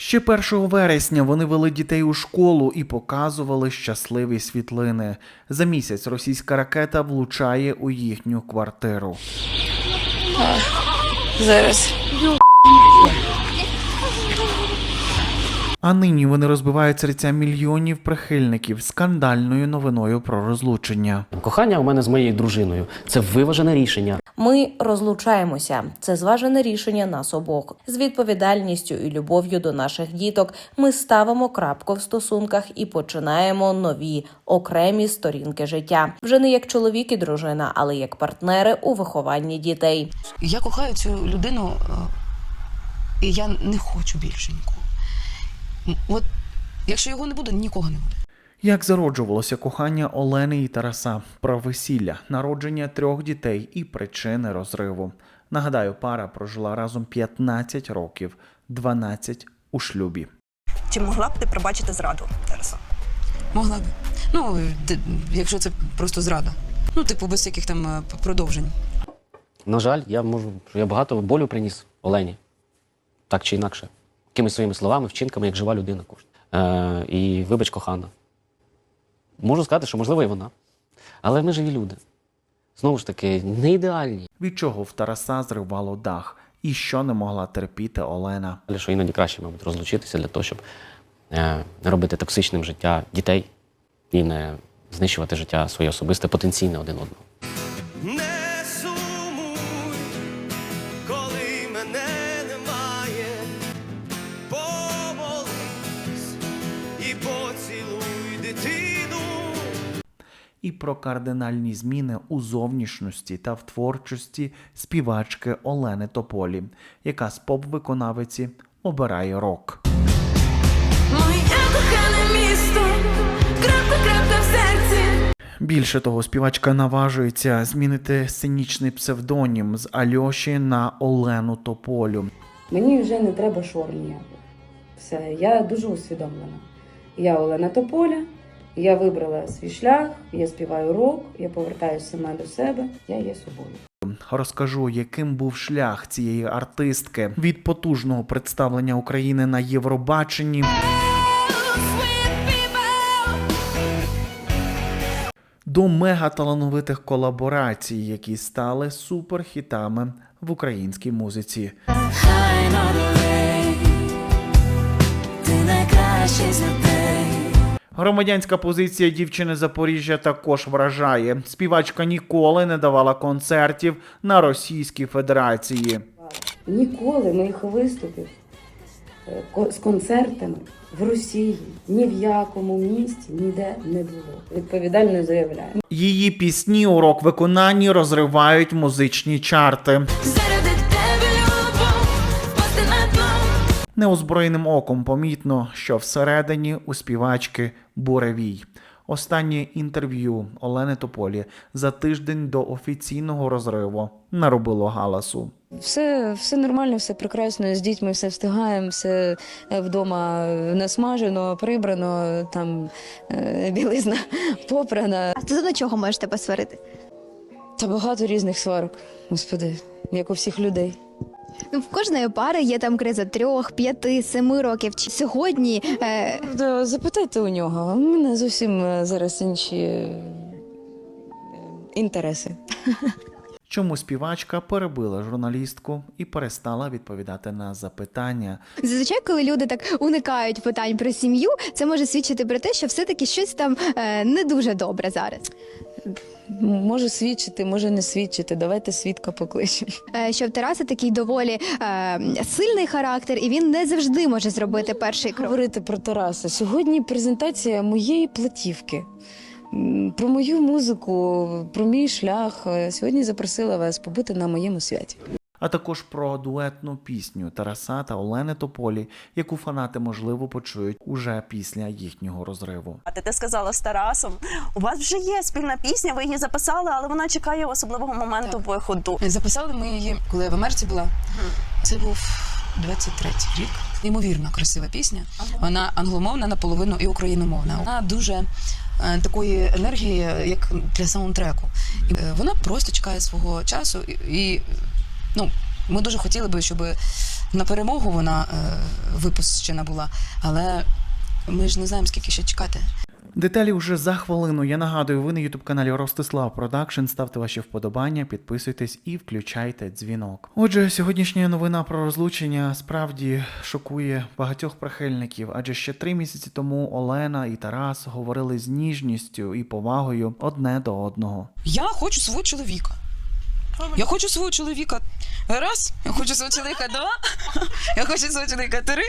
Ще 1 вересня вони вели дітей у школу і показували щасливі світлини. За місяць російська ракета влучає у їхню квартиру. Зараз. А нині вони розбивають серця мільйонів прихильників скандальною новиною про розлучення. Кохання у мене з моєю дружиною це виважене рішення. Ми розлучаємося. Це зважене рішення нас обох. З відповідальністю і любов'ю до наших діток ми ставимо крапку в стосунках і починаємо нові окремі сторінки життя. Вже не як чоловік і дружина, але як партнери у вихованні дітей. Я кохаю цю людину, е, і я не хочу більше нікого. От якщо його не буде, нікого не буде. Як зароджувалося кохання Олени і Тараса про весілля, народження трьох дітей і причини розриву. Нагадаю, пара прожила разом 15 років, 12 у шлюбі. Чи могла б ти пробачити зраду, Тараса? Могла би. Ну, якщо це просто зрада. Ну, типу, без яких там е, продовжень. На жаль, я можу я багато болю приніс Олені, так чи інакше, якимись своїми словами, вчинками, як жива людина кожна. Е, і вибач, кохана. Можу сказати, що можливо і вона. Але ми живі люди. Знову ж таки, не ідеальні. Від чого в Тараса зривало дах, і що не могла терпіти Олена. Але що іноді краще, мабуть, розлучитися для того, щоб не робити токсичним життя дітей і не знищувати життя своє особисте потенційне один одного. І про кардинальні зміни у зовнішності та в творчості співачки Олени Тополі, яка з поп-виконавиці обирає рок. Моє кохане місто, крапка, крапка в серці. Більше того, співачка наважується змінити сценічний псевдонім з Альоші на Олену Тополю. Мені вже не треба шор ніяких. Все, я дуже усвідомлена. Я Олена Тополя, я вибрала свій шлях, я співаю рок, я повертаюся сама до себе, я є собою. Розкажу, яким був шлях цієї артистки від потужного представлення України на Євробаченні до мегаталановитих колаборацій, які стали суперхітами в українській музиці. Хай ти найкращий з людей. Громадянська позиція дівчини Запоріжжя також вражає. Співачка ніколи не давала концертів на Російській Федерації. Ніколи моїх виступів е, ко- з концертами в Росії ні в якому місті ніде не було. Відповідально заявляю. Її пісні у рок виконанні розривають музичні чарти. Неозброєним оком помітно, що всередині у співачки буревій. Останнє інтерв'ю Олени Тополі за тиждень до офіційного розриву наробило галасу. Все, все нормально, все прекрасно. З дітьми все встигаємо, все е, вдома насмажено, прибрано, там е, білизна попрана. А то до чого можете посварити? Та багато різних сварок, господи, як у всіх людей. Ну, в кожної пари є там криза трьох, п'яти, семи років. Чи сьогодні е, Да, Запитайте у нього. У мене зовсім е, зараз інші е, інтереси. Чому співачка перебила журналістку і перестала відповідати на запитання, зазвичай, коли люди так уникають питань про сім'ю, це може свідчити про те, що все-таки щось там е, не дуже добре зараз. Може свідчити, може не свідчити. Давайте свідка покличемо. Е, що в Тараса такий доволі е, сильний характер, і він не завжди може зробити перший крок. Говорити про Тараса. Сьогодні презентація моєї платівки. Про мою музику, про мій шлях. Е, Сьогодні запросила вас побути на моєму святі. А також про дуетну пісню Тараса та Олени Тополі, яку фанати можливо почують уже після їхнього розриву. А ти, ти сказала з Тарасом, у вас вже є спільна пісня, ви її записали, але вона чекає особливого моменту виходу. Записали ми її, коли я в Америці була. Це був 23-й рік. Неймовірно красива пісня. Вона англомовна наполовину і україномовна. Вона дуже е, такої енергії, як для саундтреку. І, е, вона просто чекає свого часу і. Ну, ми дуже хотіли би, щоб на перемогу вона е, випущена була, але ми ж не знаємо, скільки ще чекати. Деталі вже за хвилину. Я нагадую, ви на ютуб каналі Ростислав Продакшн. Ставте ваші вподобання, підписуйтесь і включайте дзвінок. Отже, сьогоднішня новина про розлучення справді шокує багатьох прихильників, адже ще три місяці тому Олена і Тарас говорили з ніжністю і повагою одне до одного. Я хочу свого чоловіка. Я хочу свого чоловіка. Раз, я хочу свого чоловіка два, я хочу свого чоловіка три.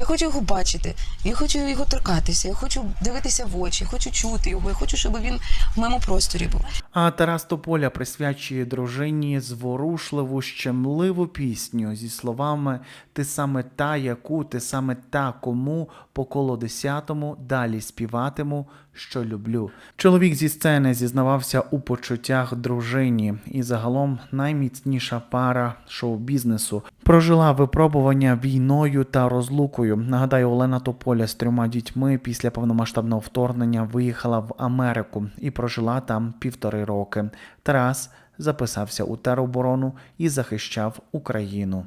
Я хочу його бачити, я хочу його торкатися, я хочу дивитися в очі, я хочу чути його, я хочу, щоб він в моєму просторі був. А Тарас Тополя присвячує дружині зворушливу, щемливу пісню зі словами Ти саме та, яку, ти саме та, кому по коло десятому далі співатиму, що люблю. Чоловік зі сцени зізнавався у почуттях дружині, і загалом найміцніша пара шоу-бізнесу прожила випробування війною та розлукою. Нагадаю, Олена Тополя з трьома дітьми після повномасштабного вторгнення виїхала в Америку і прожила там півтори роки. Тарас записався у тероборону і захищав Україну.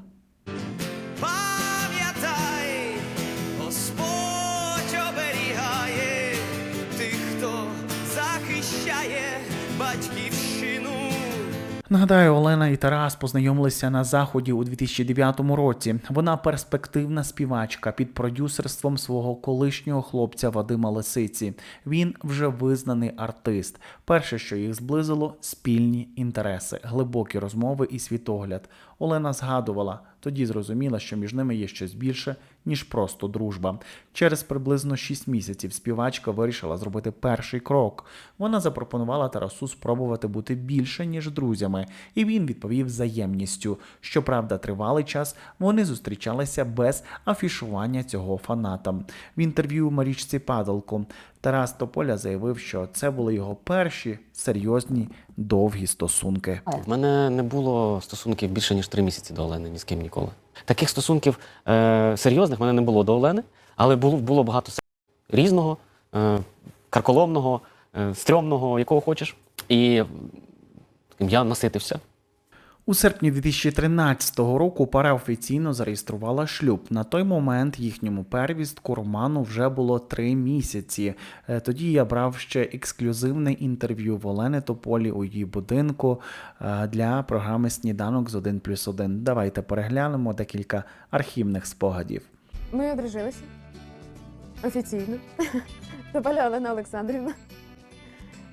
Нагадаю, Олена і Тарас познайомилися на заході у 2009 році. Вона перспективна співачка під продюсерством свого колишнього хлопця Вадима Лисиці. Він вже визнаний артист. Перше, що їх зблизило, спільні інтереси, глибокі розмови і світогляд. Олена згадувала, тоді зрозуміла, що між ними є щось більше, ніж просто дружба. Через приблизно 6 місяців співачка вирішила зробити перший крок. Вона запропонувала Тарасу спробувати бути більше, ніж друзями, і він відповів взаємністю. Щоправда, тривалий час вони зустрічалися без афішування цього фанатам. В інтерв'ю Марічці Падалко Тарас Тополя заявив, що це були його перші серйозні довгі стосунки. В мене не було стосунків більше ніж три місяці до Олени, ні з ким ніколи. Таких стосунків е, серйозних в мене не було до Олени, але було, було багато різного, е, карколомного, е, стрьомного, якого хочеш. І я наситився. У серпні 2013 року пара офіційно зареєструвала шлюб. На той момент їхньому первістку Роману вже було три місяці. Е, Тоді я брав ще ексклюзивне інтерв'ю в Олени Тополі у її будинку е, для програми Сніданок з 1 плюс 1. Давайте переглянемо декілька архівних спогадів. Ми одружилися офіційно. Тополя Олена Олександрівна.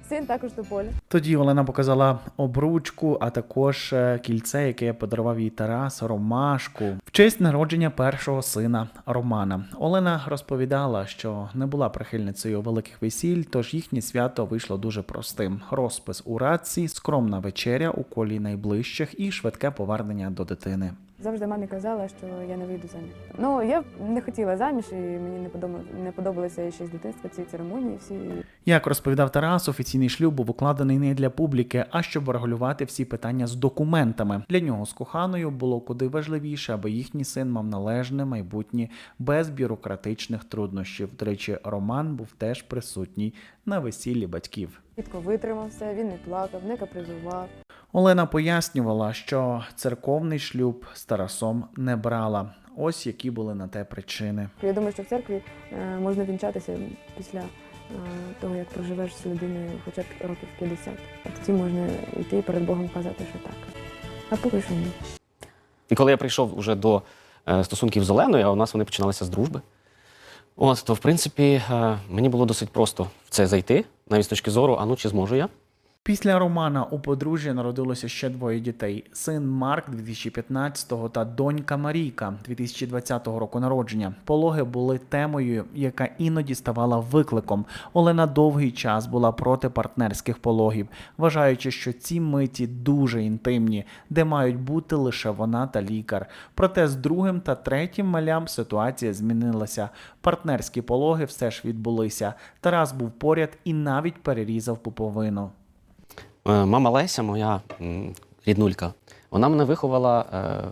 Син також Тополя. Тоді Олена показала обручку, а також е, кільце, яке подарував їй Тарас, ромашку в честь народження першого сина Романа. Олена розповідала, що не була прихильницею великих весіль, тож їхнє свято вийшло дуже простим: розпис у радці, скромна вечеря у колі найближчих і швидке повернення до дитини. Завжди мамі казала, що я не вийду заміж. Ну, я не хотіла заміж, і мені не подобалося, не подобалися ще з дитинства ці церемонії всі. Як розповідав Тарас, офіційний шлюб був укладений не для публіки, а щоб регулювати всі питання з документами. Для нього з коханою було куди важливіше, аби їхній син мав належне майбутнє без бюрократичних труднощів. До речі, Роман був теж присутній на весіллі батьків. Чітко витримався, він не плакав, не капризував. Олена пояснювала, що церковний шлюб з Тарасом не брала. Ось які були на те причини. Я думаю, що в церкві е, можна вінчатися після е, того, як проживеш з людиною хоча б років 50. А тоді можна йти перед Богом казати, що так. А поки що ні. І коли я прийшов уже до е, стосунків з Оленою, а у нас вони починалися з дружби. От, то, в принципі, мені було досить просто в це зайти, навіть з точки зору, а ну чи зможу я. Після Романа у подружжя народилося ще двоє дітей: син Марк 2015-го та донька Марійка 2020 року народження. Пологи були темою, яка іноді ставала викликом. Олена довгий час була проти партнерських пологів, вважаючи, що ці миті дуже інтимні, де мають бути лише вона та лікар. Проте з другим та третім малям ситуація змінилася. Партнерські пологи все ж відбулися. Тарас був поряд і навіть перерізав пуповину. Е, Мама Леся, моя ріднулька, вона мене виховала е,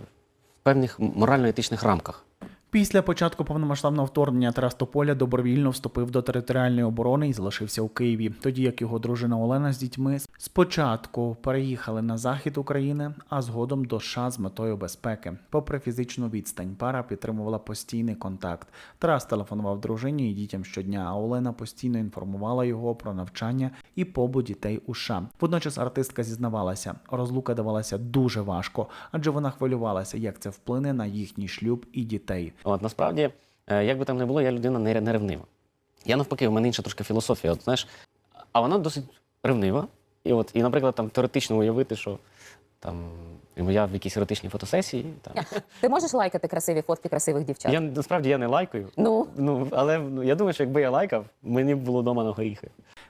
в певних морально-етичних рамках. Після початку повномасштабного вторгнення Тарас Тополя добровільно вступив до територіальної оборони і залишився у Києві, тоді як його дружина Олена з дітьми спочатку переїхали на захід України, а згодом до США з метою безпеки. Попри фізичну відстань, пара підтримувала постійний контакт. Тарас телефонував дружині і дітям щодня, а Олена постійно інформувала його про навчання і побут дітей у США. Водночас артистка зізнавалася, розлука давалася дуже важко, адже вона хвилювалася, як це вплине на їхній шлюб і дітей. От насправді, е, як би там не було, я людина не не ревнива. Я навпаки, в мене інша трошки філософія. От, знаєш, а вона досить ревнива. І, от, і, наприклад, там теоретично уявити, що там я в якійсь еротичній фотосесії. Там, Ти можеш лайкати красиві фотки красивих дівчат? я насправді я не лайкаю. Ну, Ну, але ну, я думаю, що якби я лайкав, мені б було вдома на горіхи.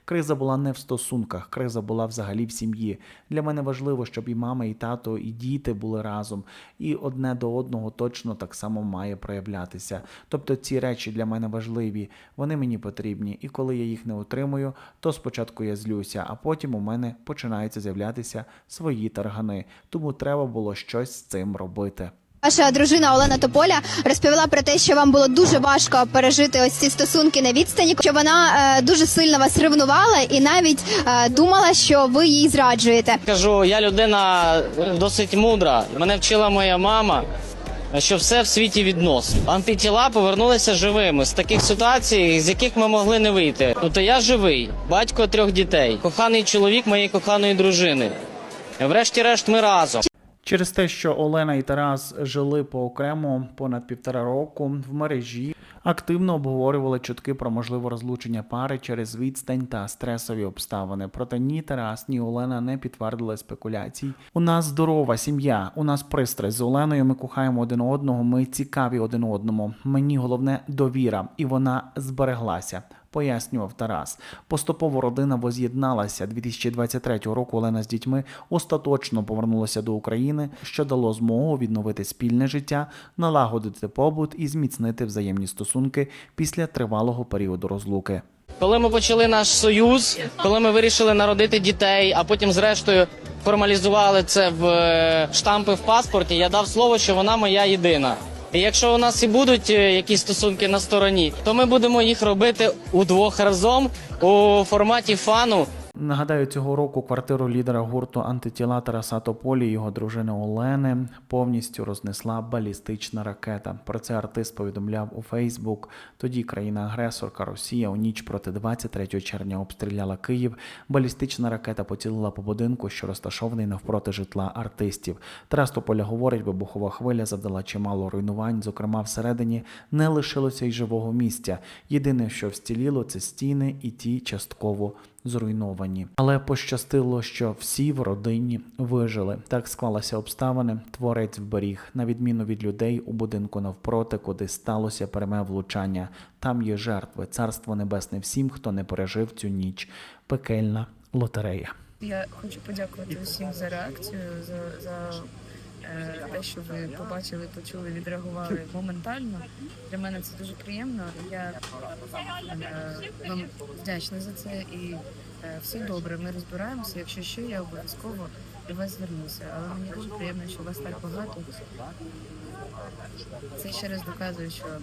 Криза була не в стосунках, криза була взагалі в сім'ї. Для мене важливо, щоб і мама, і тато, і діти були разом, і одне до одного точно так само має проявлятися. Тобто ці речі для мене важливі, вони мені потрібні. І коли я їх не отримую, то спочатку я злюся, а потім у мене починаються з'являтися свої таргани. Тому треба було щось з цим робити. Ваша дружина Олена Тополя розповіла про те, що вам було дуже важко пережити ось ці стосунки на відстані, що вона е, дуже сильно вас ревнувала і навіть е, думала, що ви їй зраджуєте. Кажу, я людина досить мудра. Мене вчила моя мама, що все в світі віднос. Антитіла повернулися живими з таких ситуацій, з яких ми могли не вийти. Тобто я живий, батько трьох дітей, коханий чоловік моєї коханої дружини. Врешті-решт, ми разом. Через те, що Олена і Тарас жили поокремо понад півтора року в мережі, активно обговорювали чутки про можливе розлучення пари через відстань та стресові обставини. Проте ні Тарас, ні Олена не підтвердили спекуляцій. У нас здорова сім'я, у нас пристрасть з Оленою. Ми кохаємо один одного. Ми цікаві один одному. Мені головне довіра, і вона збереглася. Пояснював Тарас. Поступово родина воз'єдналася 2023 року. Олена з дітьми остаточно повернулася до України, що дало змогу відновити спільне життя, налагодити побут і зміцнити взаємні стосунки після тривалого періоду розлуки. Коли ми почали наш союз, коли ми вирішили народити дітей, а потім, зрештою, формалізували це в е, штампи в паспорті, я дав слово, що вона моя єдина. Якщо у нас і будуть е, якісь стосунки на стороні, то ми будемо їх робити удвох разом у форматі фану. Нагадаю, цього року квартиру лідера гурту антитіла Тараса Тополі його дружини Олени повністю рознесла балістична ракета. Про це артист повідомляв у Фейсбук. Тоді країна-агресорка Росія у ніч проти 23 червня обстріляла Київ. Балістична ракета поцілила по будинку, що розташований навпроти житла артистів. Тарас Тополя говорить, вибухова хвиля завдала чимало руйнувань. Зокрема, всередині не лишилося й живого місця. Єдине, що вціліло, це стіни, і ті частково зруйновані. Але пощастило, що всі в родині вижили. Так склалися обставини. Творець вберіг, на відміну від людей у будинку навпроти, куди сталося пряме влучання. Там є жертви. Царство небесне всім, хто не пережив цю ніч. Пекельна лотерея. Я хочу подякувати усім за реакцію, за, за те, що ви побачили, почули, відреагували моментально. Для мене це дуже приємно. Я е, вам вдячна за це і е, все добре. Ми розбираємося. Якщо що, я обов'язково до вас звернуся. Але мені дуже приємно, що вас так багато. Це ще раз доказує, що е,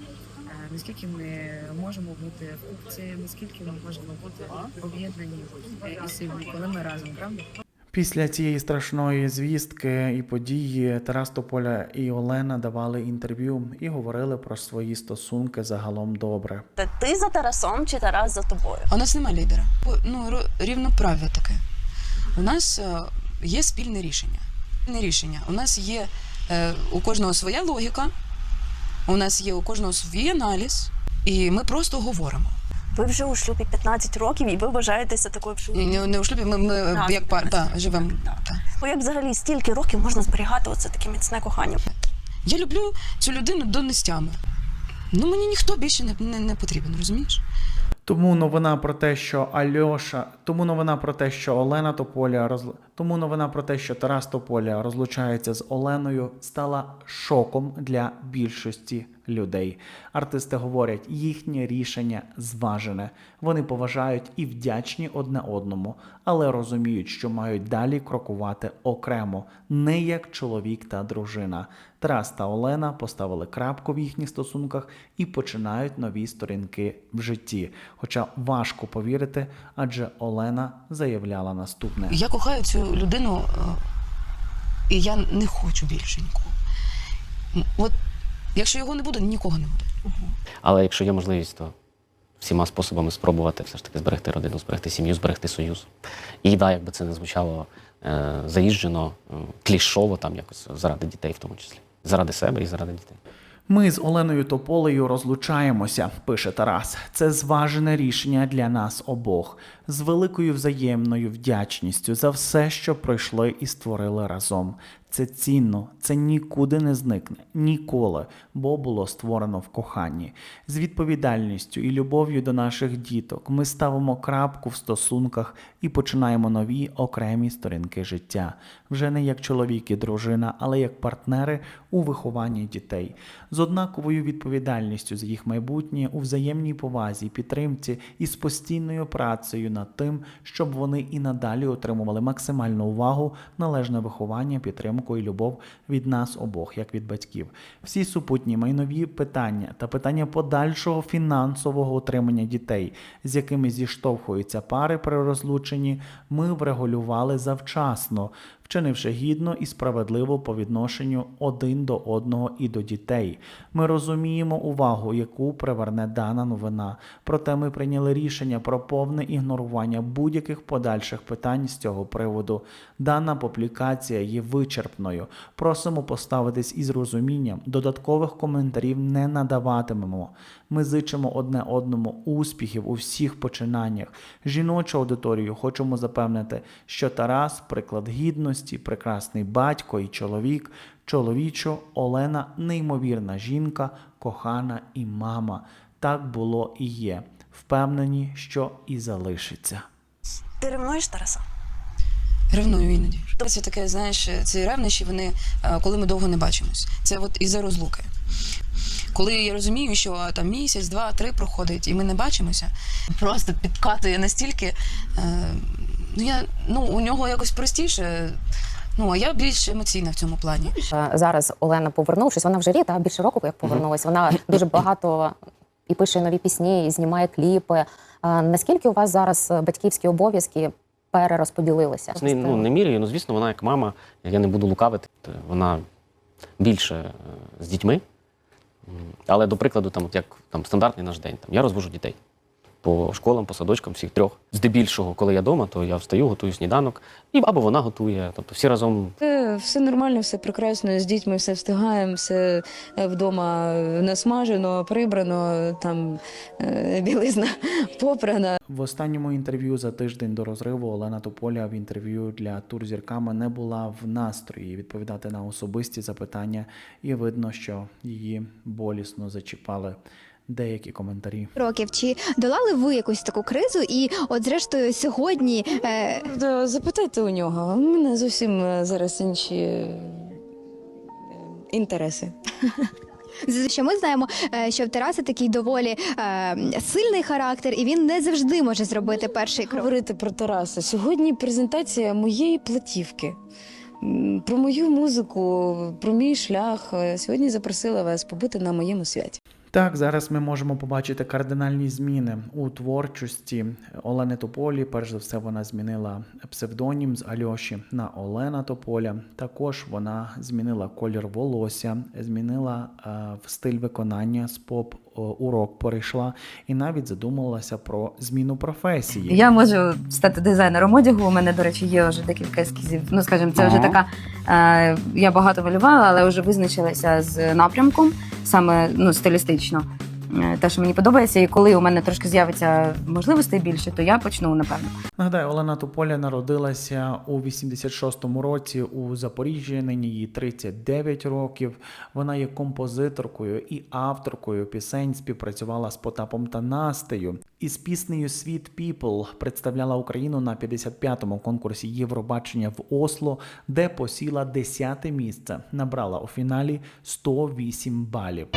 наскільки ми можемо бути в купці, наскільки ми можемо бути об'єднані е, і сильні, коли ми разом, правда? Після цієї страшної звістки і події Тарас Тополя і Олена давали інтерв'ю і говорили про свої стосунки загалом добре. Та ти за Тарасом чи Тарас за тобою? У нас немає лідера. Ну, ро- рівноправ'я таке. У нас е, є спільне рішення. Не рішення. У нас є е, у кожного своя логіка, у нас є у кожного свій аналіз, і ми просто говоримо. Ви вже у шлюбі 15 років і ви вважаєтеся такою в шлюбі. Не, не у шлюбі, ми, ми Так, як пар, так, та, живемо. Та. Ну, як взагалі стільки років можна зберігати оце таке міцне кохання? Я люблю цю людину до нестями. Ну мені ніхто більше не, не, не потрібен, розумієш? Тому новина про те, що Альоша, тому новина про те, що Олена Тополя роз... тому новина про те, що Тарас Тополя розлучається з Оленою, стала шоком для більшості людей. Артисти говорять, їхнє рішення зважене. Вони поважають і вдячні одне одному, але розуміють, що мають далі крокувати окремо, не як чоловік та дружина. Тарас та Олена поставили крапку в їхніх стосунках і починають нові сторінки в житті. Хоча важко повірити, адже Олена заявляла наступне. Я кохаю цю людину, е, і я не хочу більше нікого. От якщо його не буде, нікого не буде. Але якщо є можливість, то всіма способами спробувати все ж таки зберегти родину, зберегти сім'ю, зберегти союз. І да, якби це не звучало е, заїжджено, е, клішово, там якось заради дітей, в тому числі. Заради себе і заради дітей. Ми з Оленою Тополею розлучаємося, пише Тарас. Це зважене рішення для нас обох з великою взаємною вдячністю за все, що пройшли і створили разом. Це цінно, це нікуди не зникне, ніколи, бо було створено в коханні. З відповідальністю і любов'ю до наших діток ми ставимо крапку в стосунках і починаємо нові окремі сторінки життя. Вже не як чоловік і дружина, але як партнери у вихованні дітей, з однаковою відповідальністю за їх майбутнє у взаємній повазі, підтримці і з постійною працею над тим, щоб вони і надалі отримували максимальну увагу, належне виховання, підтримку і любов від нас обох, як від батьків. Всі супутні майнові питання та питання подальшого фінансового утримання дітей, з якими зіштовхуються пари при розлученні, ми врегулювали завчасно, вчинивши гідно і справедливо по відношенню один до одного і до дітей. Ми розуміємо увагу, яку приверне дана новина. Проте ми прийняли рішення про повне ігнорування будь-яких подальших питань з цього приводу. Дана публікація є вичерпною. Просимо поставитись із розумінням. Додаткових коментарів не надаватимемо. Ми зичимо одне одному успіхів у всіх починаннях. Жіночу аудиторію хочемо запевнити, що Тарас приклад гідності, прекрасний батько і чоловік. Чоловічо Олена неймовірна жінка, кохана і мама. Так було і є. Впевнені, що і залишиться. Ти ревнуєш Тараса? Ревную іноді. Це таке, знаєш, ці ревнощі, вони, е, коли ми довго не бачимось. Це от із-за розлуки. Коли я розумію, що там місяць, два, три проходить, і ми не бачимося, просто підкатує настільки. Е, ну, я, ну, у нього якось простіше. Ну, а я більш емоційна в цьому плані. Зараз Олена повернувшись, вона вже рік, та, більше року як повернулася. Вона дуже багато і пише нові пісні, і знімає кліпи. Наскільки у вас зараз батьківські обов'язки перерозподілилися? Не, ну, не міряю, ну звісно, вона як мама, я не буду лукавити, вона більше е, з дітьми. Але, до прикладу, там, от як там, стандартний наш день, там, я розвожу дітей по школам, по садочкам, всіх трьох. Здебільшого, коли я вдома, то я встаю, готую сніданок, і або вона готує. Тобто всі разом Все, все нормально, все прекрасно. З дітьми все встигаємо, все е, вдома насмажено, прибрано, там е, білизна попрана. В останньому інтерв'ю за тиждень до розриву Олена Тополя в інтерв'ю для тур зірками не була в настрої відповідати на особисті запитання, і видно, що її болісно зачіпали деякі коментарі. Років чи долали ви якусь таку кризу? І от зрештою сьогодні е, Правда, Запитайте у нього. У мене зовсім е, зараз інші е, інтереси. що ми знаємо, е, що в Тараса такий доволі е, сильний характер, і він не завжди може зробити перший крок. Говорити про Тараса. Сьогодні презентація моєї платівки. Про мою музику, про мій шлях. Сьогодні запросила вас побути на моєму святі. Так, зараз ми можемо побачити кардинальні зміни у творчості Олени Тополі. Перш за все, вона змінила псевдонім з Альоші на Олена Тополя. Також вона змінила колір волосся, змінила е, стиль виконання з поп е, у перейшла і навіть задумалася про зміну професії. Я можу стати дизайнером одягу. У мене, до речі, є вже декілька ескізів. Ну, скажімо, це вже така. Е, я багато малювала, але вже визначилася з напрямком, саме ну, стилістично. Е, Те, що мені подобається, і коли у мене трошки з'явиться можливостей більше, то я почну напевно. Нагадаю, Олена Тополя народилася у 86-му році у Запоріжжі. Нині їй 39 років. Вона є композиторкою і авторкою пісень. Співпрацювала з Потапом та Настею. Із піснею Sweet People представляла Україну на 55-му конкурсі Євробачення в Осло, де посіла 10 місце. Набрала у фіналі 108 балів.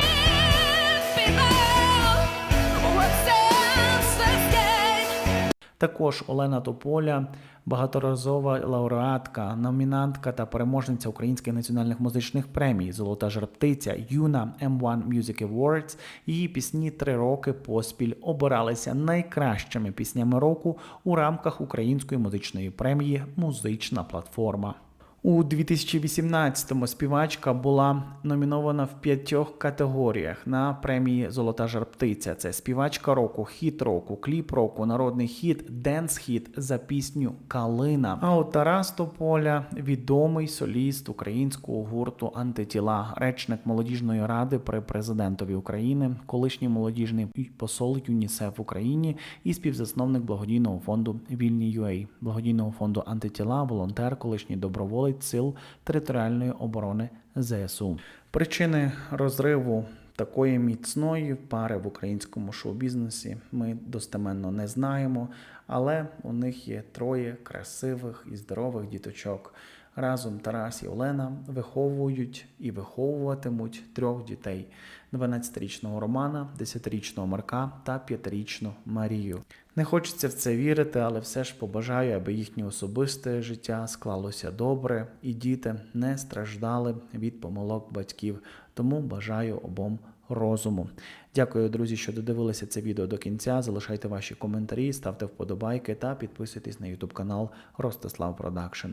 Також Олена Тополя, багаторазова лауреатка, номінантка та переможниця українських національних музичних премій, золота жерптиця, юна M1 Music Awards. Її пісні три роки поспіль обиралися найкращими піснями року у рамках української музичної премії Музична платформа. У 2018-му співачка була номінована в п'ятьох категоріях на премії Золота жарптиця. Це співачка року, хіт року, кліп року, народний хіт, денс хіт за пісню Калина. А от Тарас Тополя відомий соліст українського гурту Антитіла, речник молодіжної ради при президентові України, колишній молодіжний посол ЮНІСЕФ в Україні і співзасновник благодійного фонду Вільні ЮЕЙ, благодійного фонду Антитіла, волонтер, колишній доброволець сил територіальної оборони ЗСУ. Причини розриву такої міцної пари в українському шоу-бізнесі ми достеменно не знаємо, але у них є троє красивих і здорових діточок. Разом Тарас і Олена виховують і виховуватимуть трьох дітей: 12-річного Романа, 10-річного Марка та 5-річну Марію. Не хочеться в це вірити, але все ж побажаю, аби їхнє особисте життя склалося добре і діти не страждали від помилок батьків. Тому бажаю обом розуму. Дякую, друзі, що додивилися це відео до кінця. Залишайте ваші коментарі, ставте вподобайки та підписуйтесь на YouTube канал Ростислав Продакшн.